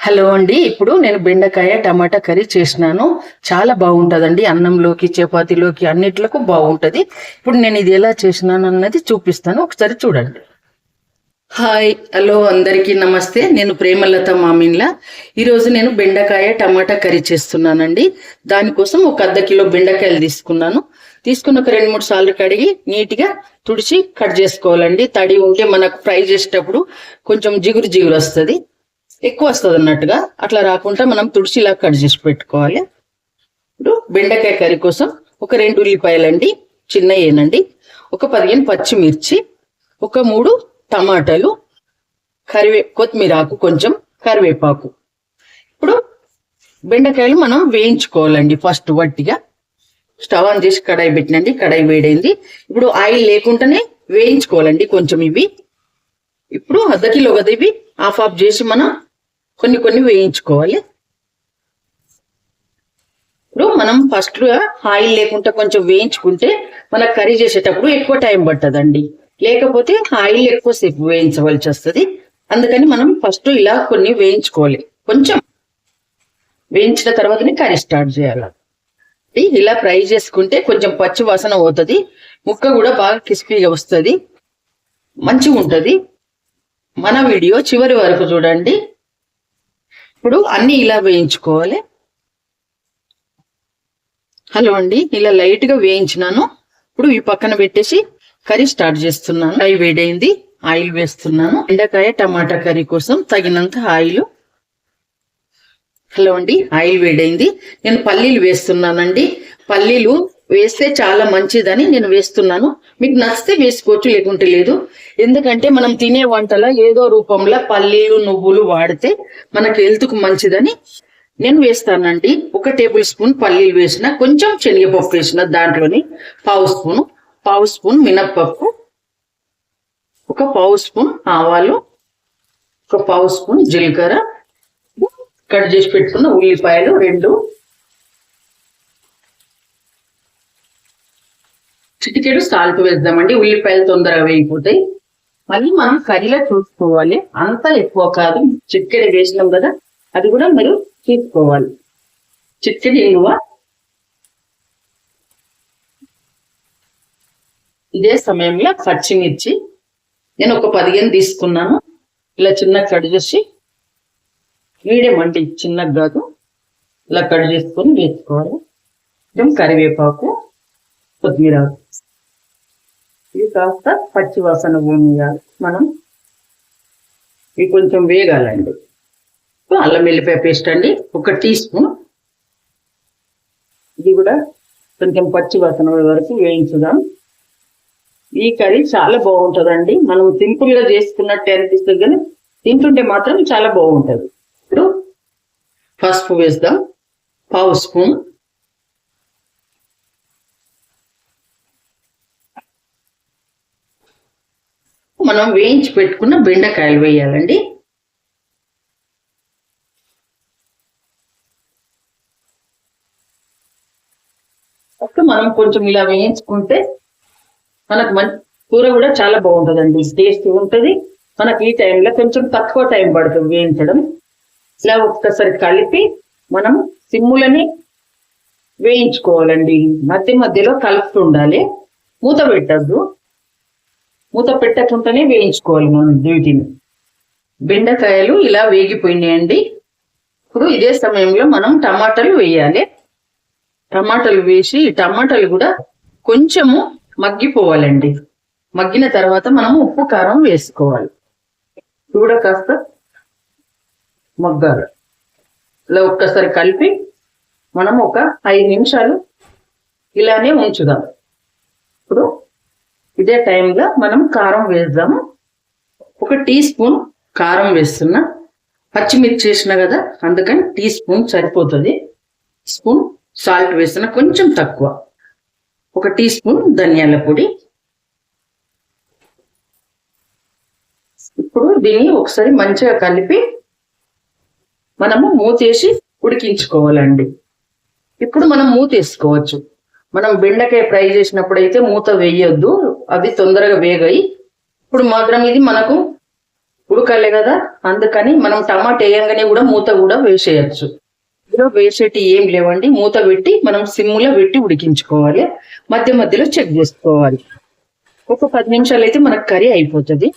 Hello అండి ఇప్పుడు నేను బెండకాయ టమాటా కర్రీ చేసినాను. చాలా బాగుంటుందండి అన్నంలోకి చపాతీలోకి అన్నిట్లకు బాగుంటుంది. ఇప్పుడు నేను ఇది ఎలా చేసినాను అన్నది చూపిస్తాను. ఒకసారి చూడండి. హాయ్ హలో అందరికీ నమస్తే. నేను ప్రేమలత మామిన్లా. ఈరోజు నేను బెండకాయ టమాటా కర్రీ చేస్తున్నానండి. దానికోసం ఒక అర్ధ కిలో బెండకాయలు తీసుకున్నాను. తీసుకున్న ఒక రెండు మూడు సార్లు కడిగి నీట్గా తుడిచి కట్ చేసుకోవాలండి. తడి ఉంటే మనకు ఫ్రై చేసేటప్పుడు కొంచెం జిగురు జిగురు వస్తుంది. ఎక్కువ వస్తుంది అన్నట్టుగా. అట్లా రాకుండా మనం తుడిచిలా కట్ చేసి పెట్టుకోవాలి. ఇప్పుడు బెండకాయ కర్రీ కోసం ఒక రెండు ఉల్లిపాయలండి చిన్న ఏనండి ఒక పదిహేను పచ్చిమిర్చి ఒక మూడు టమాటాలు కరివే కొత్తిమీర ఆకు కొంచెం కరివేపాకు. ఇప్పుడు బెండకాయలు మనం వేయించుకోవాలండి ఫస్ట్ వట్టిగా. స్టవ్ ఆన్ చేసి కడాయి పెట్టినండి కడాయి వేడైంది. ఇప్పుడు ఆయిల్ లేకుండానే వేయించుకోవాలండి కొంచెం ఇవి. ఇప్పుడు అర్ధ కిలో కదా ఇవి హాఫ్ ఆఫ్ చేసి మనం కొన్ని కొన్ని వేయించుకోవాలి. ఇప్పుడు మనం ఫస్ట్ ఆయిల్ లేకుండా కొంచెం వేయించుకుంటే మన కర్రీ చేసేటప్పుడు ఎక్కువ టైం పట్టదండి లేకపోతే ఆయిల్ ఎక్కువసేపు వేయించవలసి వస్తుంది. అందుకని మనం ఫస్ట్ ఇలా కొన్ని వేయించుకోవాలి. కొంచెం వేయించిన తర్వాతనే కర్రీ స్టార్ట్ చేయాలి. ఇలా ఫ్రై చేసుకుంటే కొంచెం పచ్చి వాసన పోతుంది. ముక్క కూడా బాగా క్రిస్పీగా వస్తుంది. మంచిగా ఉంటుంది మన వీడియో చివరి వరకు చూడండి. ఇప్పుడు అన్ని ఇలా వేయించుకోవాలి. హలో అండి ఇలా లైట్గా వేయించినాను. ఇప్పుడు ఈ పక్కన పెట్టేసి కర్రీ స్టార్ట్ చేస్తున్నాను. అవి వేడైంది ఆయిల్ వేస్తున్నాను. ఎండకాయ టమాటా కర్రీ కోసం తగినంత ఆయిల్. హలో అండి ఆయిల్ వేడైంది. నేను పల్లీలు వేస్తున్నానండి. పల్లీలు వేస్తే చాలా మంచిదని నేను వేస్తున్నాను. మీకు నచ్చితే వేసుకోవచ్చు లేకుంటే లేదు. ఎందుకంటే మనం తినే వంటలో ఏదో రూపంలో పల్లీలు నువ్వులు వాడితే మనకు హెల్త్కు మంచిదని నేను వేస్తానండి. ఒక టేబుల్ స్పూన్ పల్లీలు వేసిన కొంచెం శనగపప్పు వేసిన దాంట్లోని పావు స్పూన్ పావు స్పూన్ మినప్పప్పు ఒక పావు స్పూన్ ఆవాలు ఒక పావు స్పూన్ జీలకర్ర కట్ చేసి పెట్టుకున్న ఉల్లిపాయలు రెండు చిటికెడు సాల్ట్ వేద్దామండి. ఉల్లిపాయలు తొందరగా వేయిపోతాయి మళ్ళీ మనం కర్రీలో చూసుకోవాలి. అంత ఎక్కువ కాదు. చిటికెడు వేసినాం కదా అది కూడా మీరు తీసుకోవాలి. చిటికెడు ఇంగువ ఇదే సమయంలో పచ్చిమిర్చి. నేను ఒక పదిహేను తీసుకున్నాను. ఇలా చిన్న కట్ చేసి మీడియం అంటే చిన్నగా కాదు. ఇలా కట్ చేసుకొని వేసుకోవాలి. కొంచెం కరివేపాకు. కొత్తిమీర. ఇది కాస్త పచ్చి వాసన మనం ఇది కొంచెం వేగాలండి. అల్లం వెల్లిపాయ పేస్ట్ అండి. ఒక టీ స్పూన్. ఇది కూడా కొంచెం పచ్చివాసన వరకు వేయించుదాం. ఈ కర్రీ చాలా బాగుంటుందండి. మనం సింపుల్గా చేసుకున్నట్టు అనిపిస్తుంది కానీ తింటుంటే మాత్రం చాలా బాగుంటుంది. ఇప్పుడు పసుపు వేస్తాం పావు స్పూన్. మనం వేయించి పెట్టుకున్న బెండకాయలు వేయాలండి. అప్పుడు మనం కొంచెం ఇలా వేయించుకుంటే మనకు మంచి కూర కూడా చాలా బాగుంటుందండి టేస్ట్ ఉంటుంది. మనకి ఈ టైంలో కొంచెం తక్కువ టైం పడుతుంది వేయించడం. ఇలా ఒక్కసారి కలిపి మనం సిమ్ములని వేయించుకోవాలండి. మధ్య మధ్యలో కలుపుతూ ఉండాలి. మూత పెట్టద్దు. మూత పెట్టకుండానే వేయించుకోవాలి మనం వీటిని. బెండకాయలు ఇలా వేగిపోయినాయండి. ఇప్పుడు ఇదే సమయంలో మనం టమాటాలు వేయాలి. టమాటాలు వేసి టమాటాలు కూడా కొంచెము మగ్గిపోవాలండి. మగ్గిన తర్వాత మనం ఉప్పు కారం వేసుకోవాలి. చూడ కాస్త మగ్గాలి. ఇలా ఒక్కసారి కలిపి మనం ఒక ఐదు నిమిషాలు ఇలానే ఉంచుదాం. ఇప్పుడు ఇదే టైంలో మనం కారం వేద్దాము. ఒక టీ స్పూన్ కారం వేస్తున్నా. పచ్చిమిర్చి వేసిన కదా అందుకని టీ స్పూన్ సరిపోతుంది. స్పూన్ సాల్ట్ వేసిన కొంచెం తక్కువ. ఒక టీ స్పూన్ ధనియాల పొడి. ఇప్పుడు దీన్ని ఒకసారి మంచిగా కలిపి మనము మూతేసి ఉడికించుకోవాలండి. ఇప్పుడు మనం మూత వేసుకోవచ్చు. మనం బెండకాయ ఫ్రై చేసినప్పుడు అయితే మూత వేయొద్దు అవి తొందరగా వేగాయి. ఇప్పుడు మాత్రం ఇది మనకు ఉడకలే కదా అందుకని మనం టమాటా వేయంగానే కూడా మూత కూడా వేసేయచ్చు. ఇందులో వేసేటి ఏం లేవండి మూత పెట్టి మనం సిమ్లో పెట్టి ఉడికించుకోవాలి. మధ్య మధ్యలో చెక్ చేసుకోవాలి. ఒక పది నిమిషాలు అయితే మనకు కర్రీ అయిపోతుంది.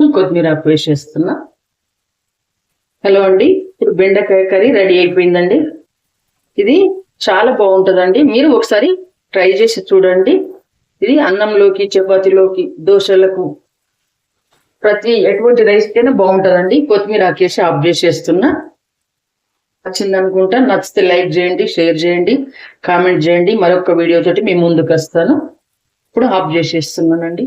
కొత్తిమీర వేసేస్తున్నా. హలో అండి. ఇప్పుడు బెండకాయ కర్రీ రెడీ అయిపోయిందండి. ఇది చాలా బాగుంటుందండి. మీరు ఒకసారి ట్రై చేసి చూడండి. ఇది అన్నంలోకి చపాతీలోకి దోశలకు ప్రతి ఎటువంటి రైస్ కైనా బాగుంటుందండి. కొత్తిమీర ఆకేసి ఆఫ్ చేసేస్తున్నా. నచ్చింది అనుకుంటా. నచ్చితే లైక్ చేయండి షేర్ చేయండి కామెంట్ చేయండి. మరొక వీడియోతో మీ ముందుకు వస్తాను. ఇప్పుడు ఆఫ్ చేసేస్తున్నానండి.